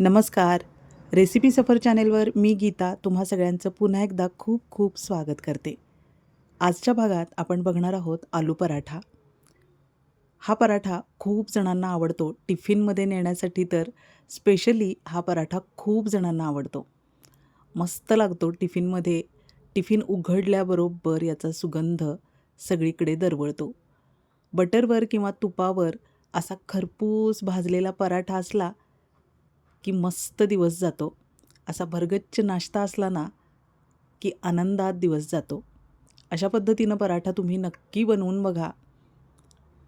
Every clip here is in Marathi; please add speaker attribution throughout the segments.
Speaker 1: नमस्कार. रेसिपी सफर चॅनेलवर मी गीता तुम्हा सगळ्यांचं पुन्हा एकदा खूप खूप स्वागत करते. आजच्या भागात आपण बघणार आहोत आलू पराठा. हा पराठा खूप जणांना आवडतो. टिफिनमध्ये नेण्यासाठी तर स्पेशली हा पराठा खूप जणांना आवडतो. मस्त लागतो टिफिनमध्ये. टिफिन उघडल्याबरोबर याचा सुगंध सगळीकडे दरवळतो. बटरवर किंवा तुपावर असा खरपूस भाजलेला पराठा असला की मस्त दिवस जातो. असा भरगच्च नाश्ता असला ना की आनंदात दिवस जातो. अशा पद्धतीनं पराठा तुम्ही नक्की बनवून बघा.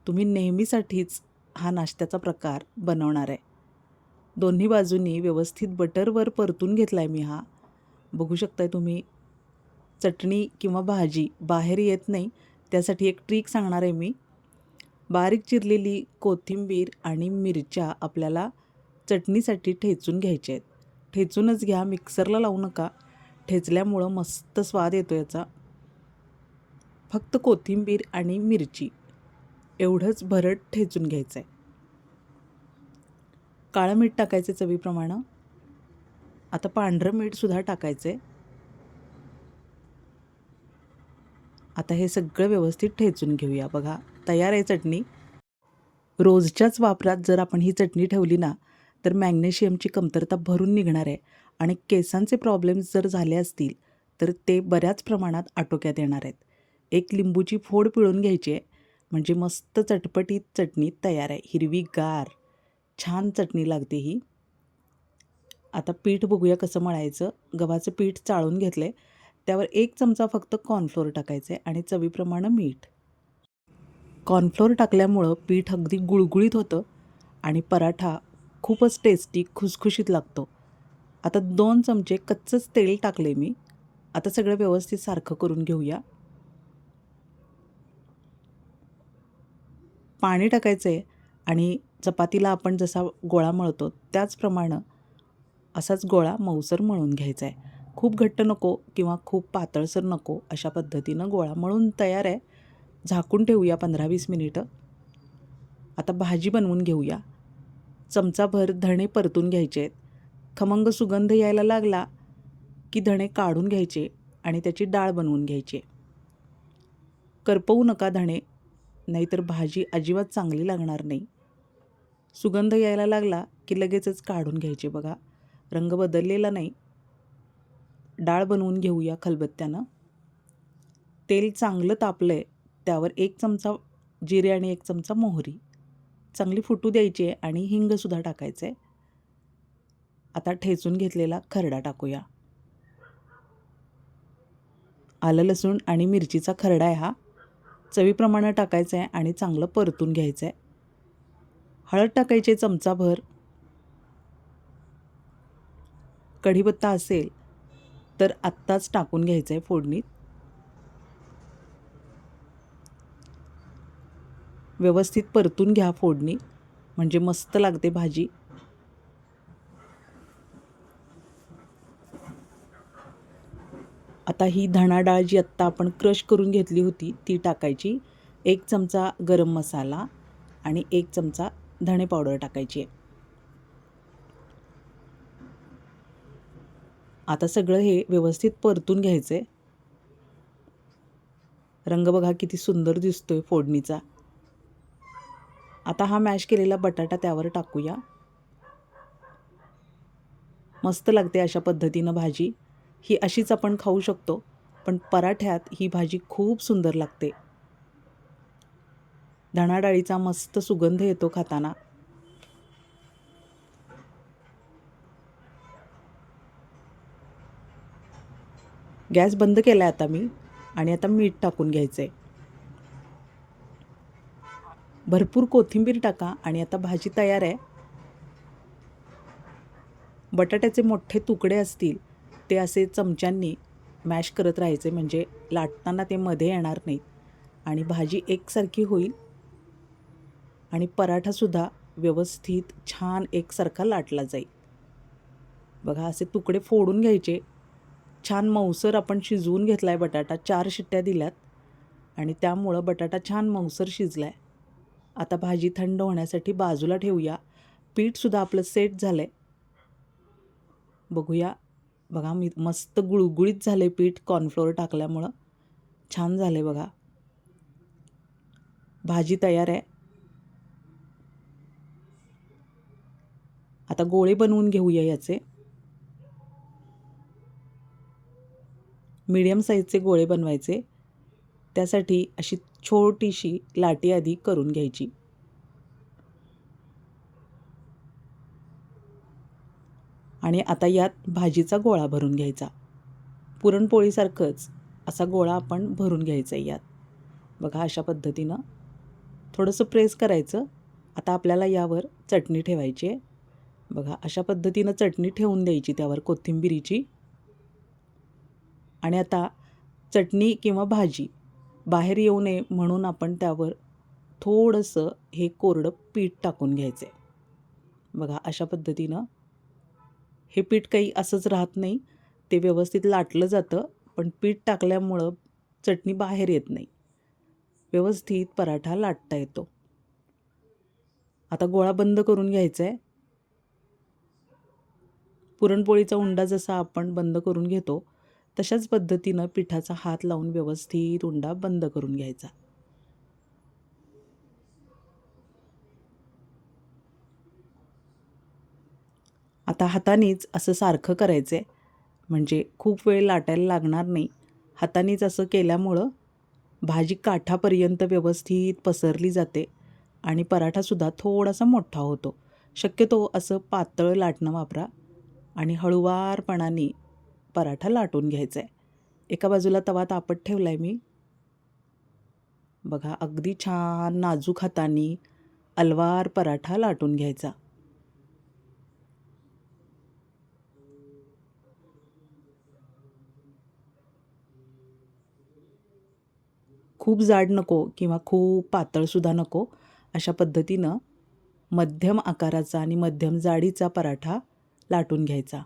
Speaker 1: तुम्ही नेहमीसाठीच हा नाश्त्याचा प्रकार बनवणार आहे. दोन्ही बाजूंनी व्यवस्थित बटरवर परतून घेतला आहे मी हा. बघू शकताय तुम्ही चटणी किंवा भाजी बाहेर येत नाही त्यासाठी एक ट्रिक सांगणार आहे मी. बारीक चिरलेली कोथिंबीर आणि मिरच्या आपल्याला चटणीसाठी ठेचून घ्यायचे आहेत. ठेचूनच घ्या मिक्सरला लावू नका. ठेचल्यामुळं मस्त स्वाद येतो याचा. फक्त कोथिंबीर आणि मिरची. एवढंच भरट ठेचून घ्यायचं आहे काळं मीठ टाकायचं चवीप्रमाणे. आता पांढरं मीठसुद्धा टाकायचं आहे आता हे सगळं व्यवस्थित ठेचून घेऊया. बघा तयार आहे चटणी. रोजच्याच वापरात जर आपण ही चटणी ठेवली ना तर मॅग्नेशियमची कमतरता भरून निघणार आहे आणि केसांचे प्रॉब्लेम्स जर झाले असतील तर ते बऱ्याच प्रमाणात आटोक्यात येणार आहेत. एक लिंबूची फोड पिळून घ्यायची आहे म्हणजे मस्त चटपटीत चटणी तयार आहे. हिरवी गार छान चटणी लागते ही. आता पीठ बघूया कसं मळायचं. गव्हाचं पीठ चाळून घेतलं आहे त्यावर एक चमचा फक्त कॉर्नफ्लोअर टाकायचं आहे आणि चवीप्रमाणे मीठ. कॉर्नफ्लोअर टाकल्यामुळं पीठ अगदी गुळगुळीत होतं आणि पराठा खूपच टेस्टी खुसखुशीत लागतो. आता दोन चमचे कच्चंच तेल टाकले मी. आता सगळं व्यवस्थित सारखं करून घेऊया. पाणी टाकायचं आहे आणि चपातीला आपण जसा गोळा मळतो त्याचप्रमाणे असाच गोळा मऊसर मळून घ्यायचा आहे खूप घट्ट नको किंवा खूप पातळसर नको अशा पद्धतीनं गोळा मळून तयार आहे. झाकून ठेवूया पंधरा वीस मिनिटं. आता भाजी बनवून घेऊया. चमचाभर धणे परतून घ्यायचे आहेत. खमंग सुगंध यायला लागला की धणे काढून घ्यायचे आणि त्याची डाळ बनवून घ्यायची. करपवू नका धणे नाहीतर भाजी अजिबात चांगली लागणार नाही. सुगंध यायला लागला की लगेचच काढून घ्यायचे बघा. रंग बदललेला नाही. डाळ बनवून घेऊया खलबत्त्यानं. तेल चांगलं तापलं आहे त्यावर एक चमचा जिरे आणि एक चमचा मोहरी. चांगली फुटू द्यायची आहे आणि हिंगसुद्धा टाकायचं आहे आता ठेचून घेतलेला खरडा टाकूया. आलं लसूण आणि मिरचीचा खरडा आहे हा. चवीप्रमाणे टाकायचं आहे आणि चांगलं परतून घ्यायचं आहे हळद टाकायची चमचाभर. कढीपत्ता असेल तर आत्ताच टाकून घ्यायचं आहे फोडणीत. व्यवस्थित परतून घ्या फोडणी. म्हणजे मस्त लागते भाजी. आता ही धणा डाळ जी आत्ता आपण क्रश करून घेतली होती ती टाकायची. एक चमचा गरम मसाला आणि एक चमचा धणे पावडर टाकायची आहे. आता सगळं हे व्यवस्थित परतून घ्यायचं आहे रंग बघा किती सुंदर दिसतोय फोडणीचा. आता हा मॅश केलेला बटाटा त्यावर टाकूया. मस्त लागते अशा पद्धतीनं भाजी. ही अशीच आपण खाऊ शकतो पण पराठ्यात ही भाजी खूप सुंदर लागते. धणा डाळीचा मस्त सुगंध येतो खाताना. गॅस बंद केला आहे आता मी आणि आता मीठ टाकून घ्यायचं आहे भरपूर कोथिंबीर टाका आणि आता भाजी तयार आहे. बटाट्याचे मोठे तुकडे असतील ते असे चमच्यांनी मॅश करत राहायचे म्हणजे लाटताना ते मध्ये येणार नाहीत आणि भाजी एकसारखी होईल. आणि पराठासुद्धा व्यवस्थित छान एकसारखा लाटला जाईल. बघा असे तुकडे फोडून घ्यायचे. छान मऊसर आपण शिजवून घेतला आहे बटाटा चार शिट्ट्या दिल्यात. आणि त्यामुळं बटाटा छान मऊसर शिजला आहे आता भाजी थंड होण्यासाठी बाजूला ठेवूया. पीठसुद्धा आपलं सेट झालं आहे बघूया. बघा मी मस्त गुळगुळीत झालं आहे पीठ कॉर्नफ्लोअर टाकल्यामुळं. छान झालं आहे बघा. भाजी तयार आहे. आता गोळे बनवून घेऊया याचे. मीडियम साईजचे गोळे बनवायचे. त्यासाठी अशी छोटीशी लाटी आधी करून घ्यायची. आणि आता यात भाजीचा गोळा भरून घ्यायचा. पुरणपोळीसारखंच असा गोळा आपण भरून घ्यायचा आहे यात. बघा अशा पद्धतीनं थोडंसं प्रेस करायचं. आता आपल्याला यावर चटणी ठेवायची आहे. बघा अशा पद्धतीनं चटणी ठेवून द्यायची त्यावर कोथिंबिरीची. आणि आता चटणी किंवा भाजी बाहेर येऊ नये म्हणून आपण त्यावर थोडंसं हे कोरडं पीठ टाकून घ्यायचं आहे बघा अशा पद्धतीनं हे पीठ काही असंच राहत नाही. ते व्यवस्थित लाटलं जातं पण पीठ टाकल्यामुळं चटणी बाहेर येत नाही. व्यवस्थित पराठा लाटता येतो. आता गोळा बंद करून घ्यायचा आहे पुरणपोळीचा उंडा जसा आपण बंद करून घेतो तशाच पद्धतीनं पिठाचा हात लावून व्यवस्थित उंडा बंद करून घ्यायचा. आता हातानेच असं सारखं करायचं आहे म्हणजे खूप वेळ लाटायला लागणार नाही. हातानेच असं केल्यामुळं भाजी काठापर्यंत व्यवस्थित पसरली जाते आणि पराठासुद्धा थोडासा मोठा होतो. शक्यतो असं पातळ लाटणं वापरा आणि हळुवारपणाने पराठा लाटून घ्यायचा आहे. एका बाजूला तवा तापत ठेवला आहे मी. बघा अगदी छान नाजूक हाताने अलवार पराठा लाटून घ्यायचा. खूप जाड नको किंवा खूप पातळसुद्धा नको अशा पद्धतीनं मध्यम आकाराचा आणि मध्यम जाडीचा पराठा लाटून घ्यायचा.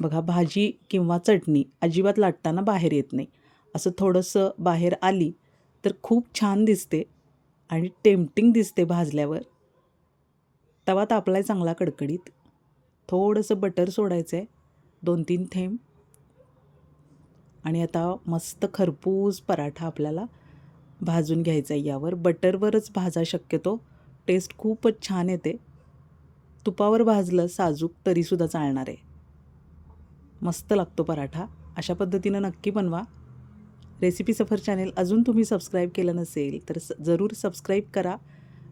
Speaker 1: बघा भाजी किंवा चटणी अजिबात लाटताना बाहेर येत नाही. असं थोडंसं बाहेर आली तर खूप छान दिसते आणि टेम्पटिंग दिसते भाजल्यावर. तवा तापलाय चांगला कडकडीत. थोडंसं बटर सोडायचं आहे दोन तीन थेंब. आणि आता मस्त खरपूस पराठा आपल्याला भाजून घ्यायचा आहे यावर. बटरवरच भाजा शक्यतो. टेस्ट खूपच छान येते. तुपावर भाजलं साजूक तरीसुद्धा चालणार आहे. मस्त लागतो पराठा. अशा पद्धतीनं नक्की बनवा. रेसिपी सफर चॅनेल अजून तुम्ही सबस्क्राईब केलं नसेल तर स जरूर सबस्क्राईब करा.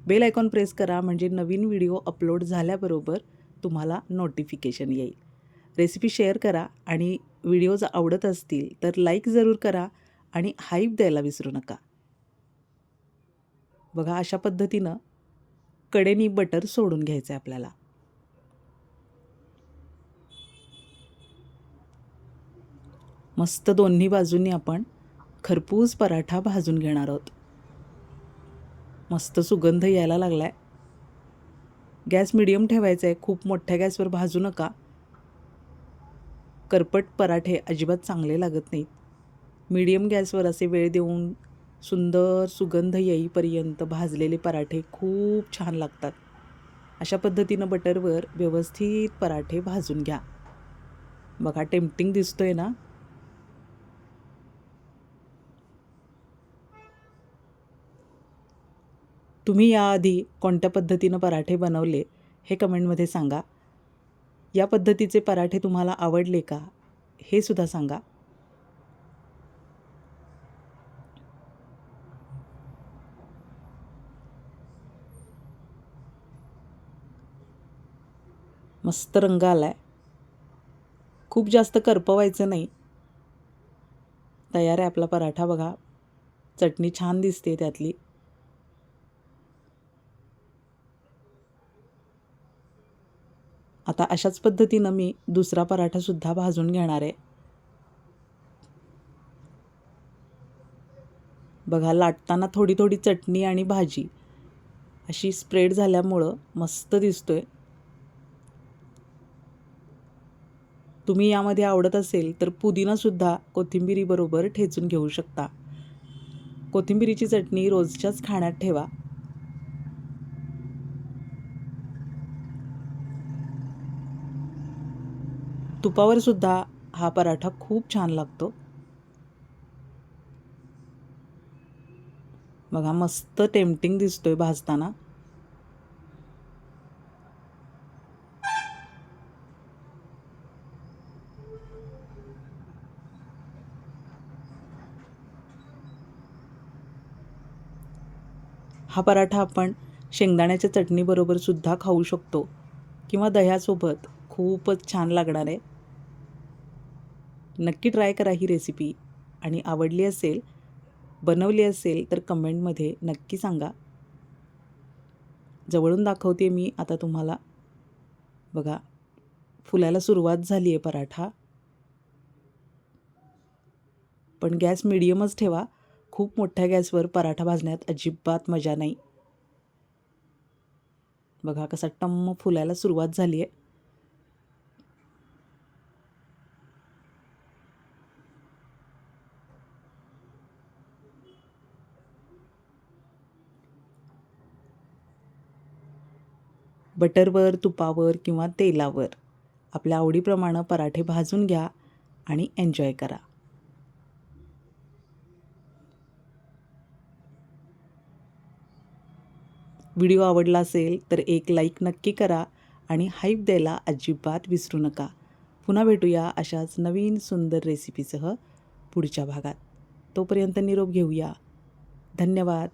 Speaker 1: बेल आयकॉन प्रेस करा म्हणजे नवीन व्हिडिओ अपलोड झाल्याबरोबर तुम्हाला नोटिफिकेशन येईल. रेसिपी शेअर करा आणि व्हिडिओज आवडत असतील तर लाईक जरूर करा आणि हाईप द्यायला विसरू नका. बघा अशा पद्धतीनं कडेनी बटर सोडून घ्यायचं आहे आपल्याला. मस्त दोन्ही बाजूंनी आपण खरपूस पराठा भाजून घेणार आहोत. मस्त सुगंध यायला लागला आहे गॅस मिडियम ठेवायचा आहे खूप मोठ्या गॅसवर भाजू नका. करपट पराठे अजिबात चांगले लागत नाहीत. मीडियम गॅसवर असे वेळ देऊन सुंदर सुगंध येईपर्यंत भाजलेले पराठे खूप छान लागतात. अशा पद्धतीनं बटरवर व्यवस्थित पराठे भाजून घ्या. बघा टेम्पटिंग दिसतोय ना? तुम्ही याआधी कोणत्या पद्धतीनं पराठे बनवले हे कमेंटमध्ये सांगा. या पद्धतीचे पराठे तुम्हाला आवडले का हे सुद्धा सांगा. मस्त रंग आला आहे खूप जास्त करपवायचं नाही. तयार आहे आपला पराठा बघा. चटणी छान दिसते त्यातली. आता अशाच पद्धतीनं मी दुसरा पराठासुद्धा भाजून घेणार आहे. बघा लाटताना थोडी थोडी चटणी आणि भाजी अशी स्प्रेड झाल्यामुळं मस्त दिसतोय. तुम्ही यामध्ये आवडत असेल तर पुदिनासुद्धा कोथिंबिरीबरोबर ठेचून घेऊ शकता. कोथिंबिरीची चटणी रोजच्याच खाण्यात ठेवा. तुपावर सुद्धा हा पराठा खूप छान लागतो. बघा मस्त टेम्पटिंग दिसतोय भाजताना. हा पराठा आपण शेंगदाण्याच्या चटणीबरोबर सुद्धा खाऊ शकतो किंवा दह्यासोबत खूपच छान लागणार आहे. नक्की ट्राय करा ही रेसिपी. आणि आवडली असेल बनवली असेल तर कमेंटमध्ये नक्की सांगा. जवळून दाखवते मी आता तुम्हाला. बघा फुलायला सुरुवात झाली आहे पराठा. पण गॅस मिडियमच ठेवा. खूप मोठ्या गॅसवर पराठा भाजण्यात अजिबात मजा नाही. बघा कसा टम्म फुलायला सुरुवात झाली आहे. बटरवर तुपावर किंवा तेलावर. आपल्या आवडीप्रमाणे पराठे भाजून घ्या आणि एन्जॉय करा. व्हिडिओ आवडला असेल तर एक लाईक नक्की करा आणि हाईप द्यायला अजिबात विसरू नका. पुन्हा भेटूया अशाच नवीन सुंदर रेसिपीसह पुढच्या भागात. तोपर्यंत निरोप घेऊया. धन्यवाद.